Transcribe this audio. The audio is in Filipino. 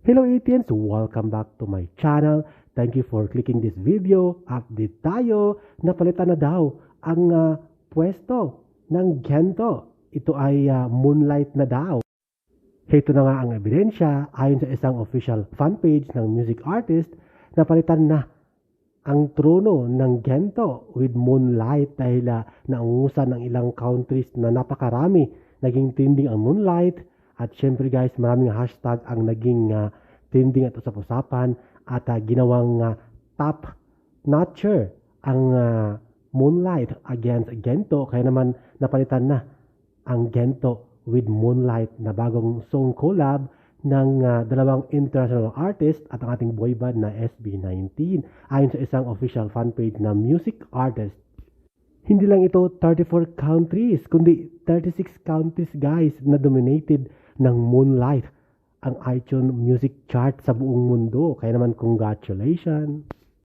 Hello Etians! Welcome back to my channel. Thank you for clicking this video. Update tayo. Napalitan na daw ang ah, pwesto ng Gento. Ito ay ah, Moonlight na daw. Ito na nga ang ebidensya ayon sa isang official fanpage ng music artist napalitan na ang trono ng Gento with Moonlight dahil uh, naungusan ng ilang countries na napakarami. Naging trending ang Moonlight at syempre guys maraming hashtag ang naging uh, trending at usap-usapan at uh, ginawang uh, top notcher ang uh, Moonlight against Gento kaya naman napalitan na ang Gento with Moonlight na bagong song collab ng uh, dalawang international artist at ang ating boy band na SB19 ayon sa isang official fanpage na music artist. Hindi lang ito 34 countries, kundi 36 countries guys na dominated ng Moonlight ang iTunes music chart sa buong mundo. Kaya naman congratulations!